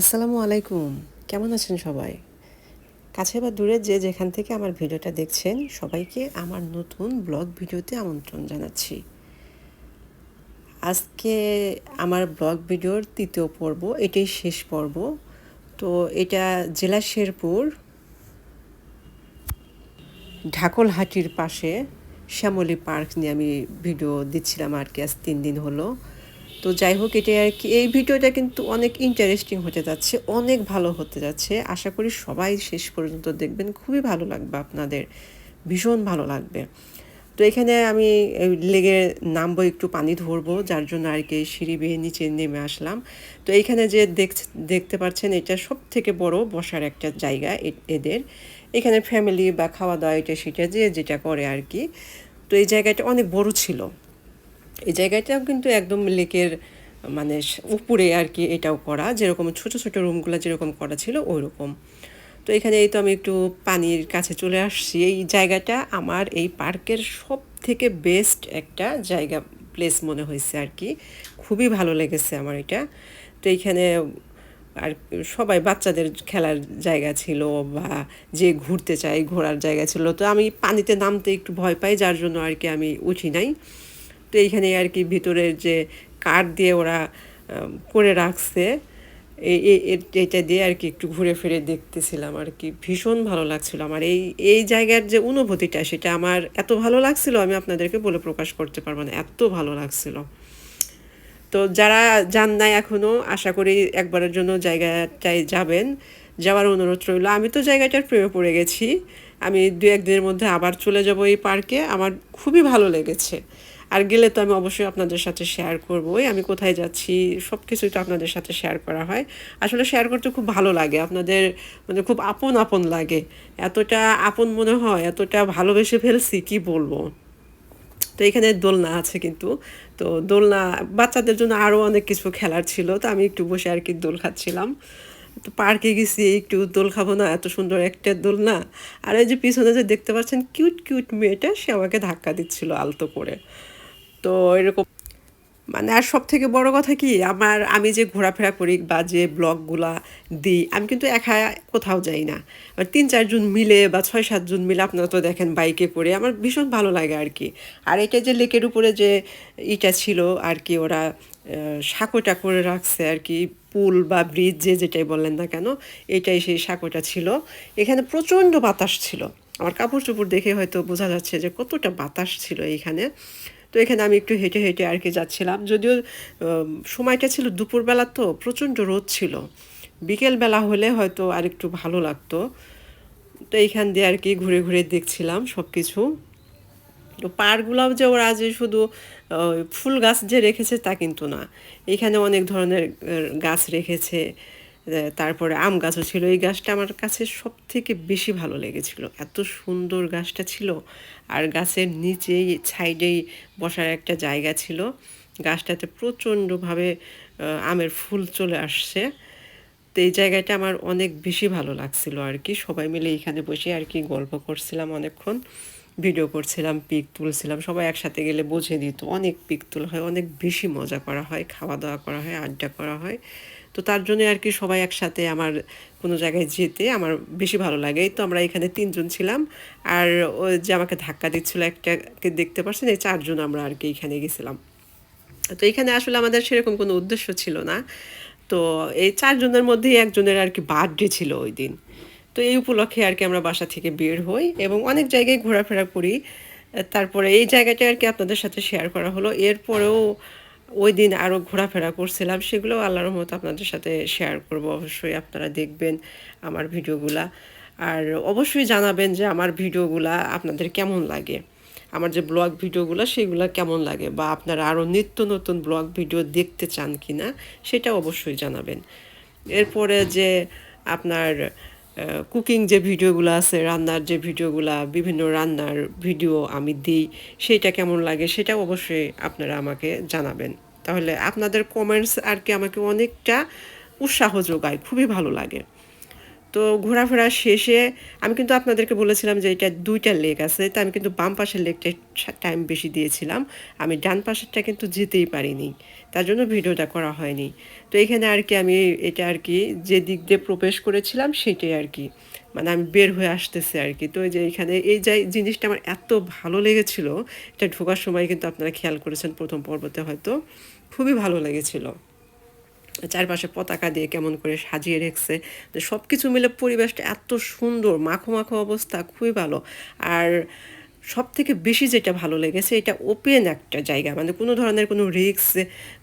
আসসালামু আলাইকুম। কেমন আছেন সবাই? কাছে বা দূরে যে যেখান থেকে আমার ভিডিওটা দেখছেন, সবাইকে আমার নতুন ব্লগ ভিডিওতে আমন্ত্রণ জানাচ্ছি। আজকে আমার ব্লগ ভিডিওর তৃতীয় পর্ব, এটাই শেষ পর্ব। তো এটা জেলা শেরপুর, ঢাকলহাটির পাশে শ্যামলী পার্ক নিয়ে আমি ভিডিও দিচ্ছিলাম আর কি, আজ তিন দিন হলো। তো যাই হোক, এটা আর কি, এই ভিডিওটা কিন্তু অনেক ইন্টারেস্টিং হতে যাচ্ছে, অনেক ভালো হতে যাচ্ছে। আশা করি সবাই শেষ পর্যন্ত দেখবেন, খুবই ভালো লাগবে আপনাদের, ভীষণ ভালো লাগবে। তো এখানে আমি লেগে নামবো, একটু পানি ধরবো, যার জন্য আর কি সিঁড়ি বেয়ে নিচে নেমে আসলাম। তো এইখানে যে দেখ দেখতে পাচ্ছেন, এটা সব থেকে বড় বসার একটা জায়গা এদের। এখানে ফ্যামিলি বা খাওয়া দাওয়া এটা সেটা যে, যেটা করে আর কি। তো এই জায়গাটা অনেক বড় ছিল। এই জায়গাটাও কিন্তু একদম লেকের মানে উপরে আর কি এটাও করা। যেরকম ছোট ছোট রুমগুলো যেরকম করা ছিল ওই রকম তো এখানে এই তো আমি একটু পানির কাছে চলে আসছি। এই জায়গাটা আমার এই পার্কের সব থেকে বেস্ট একটা জায়গা, প্লেস মনে হয়েছে আর কি। খুবই ভালো লেগেছে আমার এটা। তো এইখানে আর সবাই বাচ্চাদের খেলার জায়গা ছিল বা যে ঘুরতে চাই ঘোরার জায়গা ছিল। তো আমি পানিতে নামতে একটু ভয় পাই, যার জন্য আর কি আমি উঠি নাই। তো এইখানে আর কি ভিতরের যে কাঠ দিয়ে ওরা করে রাখছে। এটা দিয়ে আর কি একটু ঘুরে ফিরে দেখতেছিলাম আর কি। ভীষণ ভালো লাগছিল আমার। এই এই জায়গার যে অনুভূতিটা, সেটা আমার এত ভালো লাগছিল, আমি আপনাদেরকে বলে প্রকাশ করতে পারব না। এত ভালো লাগছিল। তো যারা যান নাই এখনও আশা করি একবারের জন্য জায়গাটায় যাবেন। যাওয়ার অনুরোধ রইল। আমি তো জায়গাটার প্রেমে পড়ে গেছি। আমি দু একদিনের মধ্যে আবার চলে যাব এই পার্কে। আমার খুবই ভালো লেগেছে। আর গেলে তো আমি অবশ্যই আপনাদের সাথে শেয়ার করবোই। আমি কোথায় যাচ্ছি সব কিছুই তো আপনাদের সাথে শেয়ার করা হয়। আসলে শেয়ার করতে খুব ভালো লাগে, আপনাদের মানে খুব আপন আপন লাগে। এতটা আপন মনে হয়, এতটা ভালোবেসে ফেলছি, কি বলব? তো এখানে দোলনা আছে কিন্তু। তো দোলনা, বাচ্চাদের জন্য আরও অনেক কিছু খেলার ছিল, তো আমি একটু বসে আর কি দোল খাচ্ছিলাম। তো পার্কে গেছি, একটু দোল খাব না, এত সুন্দর একটা দোলনা। আর এই যে পিছনে যে দেখতে পাচ্ছেন কিউট কিউট মেয়েটা, সে আমাকে ধাক্কা দিচ্ছিল আলতো করে। তো এরকম মানে আর সব থেকে বড় কথা কি, আমার, আমি যে ঘোরাফেরা করি বা যে ব্লগগুলা দিই, আমি কিন্তু একা কোথাও যাই না। তিন চারজন মিলে বা ছয় সাতজন মিলে আপনারা তো দেখেন বাইকে করে, আমার ভীষণ ভালো লাগে আর কি। আর এটা যে লেকের উপরে যে ইটা ছিল আর কি, ওরা সাঁকোটা করে রাখছে আর কি, পুল বা ব্রিজ যে যেটাই বললেন না কেন, এটাই সেই সাঁকোটা ছিল। এখানে প্রচণ্ড বাতাস ছিল। আমার কাপড় চোপড় দেখে হয়তো বোঝা যাচ্ছে যে কতটা বাতাস ছিল এইখানে তো এখানে আমি একটু হেঁটে হেঁটে আর কি যাচ্ছিলাম। যদিও সময়টা ছিল দুপুরবেলা তো, প্রচণ্ড রোদ ছিল। বিকেলবেলা হলে হয়তো আর একটু ভালো লাগতো। তো এইখান দিয়ে আর কি ঘুরে ঘুরে দেখছিলাম সব কিছু তো পাড়গুলাও যে ওরা যে শুধু ফুল গাছ যে রেখেছে তা কিন্তু না। এখানে অনেক ধরনের গাছ রেখেছে। তারপরে আম গাছও ছিল এই গাছটা আমার কাছে সব থেকে বেশি ভালো লেগেছিল। এত সুন্দর গাছটা ছিল। আর গাছের নিচেই, সাইডেই বসার একটা জায়গা ছিল। গাছটাতে প্রচণ্ডভাবে আমের ফুল চলে আসছে। তো এই জায়গাটা আমার অনেক বেশি ভালো লাগছিল আর কি। সবাই মিলে এখানে বসে আর কি গল্প করছিলাম অনেকক্ষণ। ভিডিও করছিলাম, পিক তুলছিলাম। সবাই একসাথে গেলে বুঝে দিত। অনেক পিক তোলা হয়, অনেক বেশি মজা করা হয়। খাওয়া দাওয়া করা হয়, আড্ডা করা হয়। তো তার জন্য আর কি সবাই একসাথে আমার কোনো জায়গায় যেতে আমার বেশি ভালো লাগে। তো আমরা এখানে তিনজন ছিলাম আর ওই যে আমাকে ধাক্কা দিচ্ছিল একটাকে দেখতে পারছেন, এই চারজন আমরা আর কি এখানে গেছিলাম। তো এখানে আসলে আমাদের সেরকম কোনো উদ্দেশ্য ছিল না। তো এই চারজনের মধ্যেই একজনের আর কি বার্থডে ছিল ওই দিন। তো এই উপলক্ষে আর কি আমরা বাসা থেকে বের হই এবং অনেক জায়গায় ঘোরাফেরা করি। তারপরে এই জায়গাটা আর কি আপনাদের সাথে শেয়ার করা হলো। এরপরেও ওই দিন আরও ঘোরাফেরা করছিলাম সেগুলো আল্লাহর মতো আপনাদের সাথে শেয়ার করব। অবশ্যই আপনারা দেখবেন আমার ভিডিওগুলা। আর অবশ্যই জানাবেন যে আমার ভিডিওগুলা আপনাদের কেমন লাগে? আমার যে ব্লগ ভিডিওগুলো, সেগুলো কেমন লাগে? বা আপনারা আরও নিত্য নতুন ব্লগ ভিডিও দেখতে চান কি না সেটা অবশ্যই জানাবেন। এরপরে যে আপনার কুকিং যে ভিডিওগুলো আছে, রান্নার যে ভিডিওগুলো, বিভিন্ন রান্নার ভিডিও আমি দিই, সেইটা কেমন লাগে সেটা অবশ্যই আপনারা আমাকে জানাবেন। তাহলে আপনাদের কমেন্টস আর কি আমাকে অনেকটা উৎসাহ যোগায়, খুবই ভালো লাগে। তো ঘোরাফেরা শেষে আমি কিন্তু আপনাদেরকে বলেছিলাম যে এটা দুইটা লেক আছে তো আমি কিন্তু বাম পাশের লেকটা টাইম বেশি দিয়েছিলাম। আমি ডান পাশেরটা কিন্তু যেতেই পারিনি, তার জন্য ভিডিওটা করা হয়নি। তো এখানে আর কি আমি এটা আর কি যে দিক দিয়ে প্রবেশ করেছিলাম সেটাই আর কি মানে আমি বের হয়ে আসতেছে আর কি। তো যে এখানে এই যে জিনিসটা আমার এত ভালো লেগেছিল, এটা ঢোকার সময় কিন্তু আপনারা খেয়াল করেছেন প্রথম পর্বতে হয়তো, খুবই ভালো লেগেছিল। চারপাশে পতাকা দিয়ে কেমন করে সাজিয়ে রেখেছে। সব কিছু মিলে পরিবেশটা এত সুন্দর, মাখো মাখো অবস্থা, খুবই ভালো। আর সব থেকে বেশি যেটা ভালো লেগেছে, এটা ওপেন একটা জায়গা। মানে কোনো ধরনের কোনো রিক্স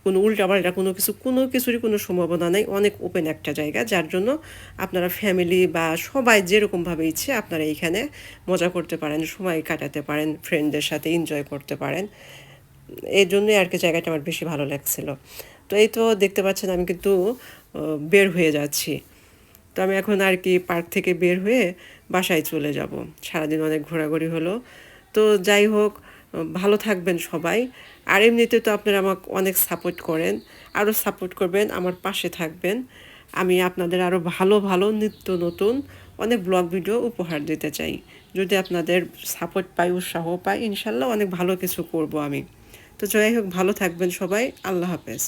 কোনো উল্টাপাল্টা কোনো কিছু, কোনো কিছুরই কোনো সম্ভাবনা নেই। অনেক ওপেন একটা জায়গা, যার জন্য আপনারা ফ্যামিলি বা সবাই যেরকমভাবে ইচ্ছে আপনারা এইখানে মজা করতে পারেন, সময় কাটাতে পারেন ফ্রেন্ডদের সাথে এনজয় করতে পারেন। এই জন্যই আর কি জায়গাটা আমার বেশি ভালো লাগছিল। তো এই তো দেখতে পাচ্ছেন আমি কিন্তু বের হয়ে যাচ্ছি। তো আমি এখন আর কি পার্ক থেকে বের হয়ে বাসায় চলে যাব। সারাদিন অনেক ঘোরাঘুরি হলো। তো যাই হোক, ভালো থাকবেন সবাই। আর এমনিতে তো আপনারা আমাকে অনেক সাপোর্ট করেন। আরও সাপোর্ট করবেন, আমার পাশে থাকবেন। আমি আপনাদের আরও ভালো ভালো নিত্য নতুন অনেক ব্লগ ভিডিও উপহার দিতে চাই। যদি আপনাদের সাপোর্ট পাই, উৎসাহ পাই, ইনশাল্লাহ অনেক ভালো কিছু করব আমি। তো যাই হোক, ভালো থাকবেন সবাই। আল্লাহ হাফেজ।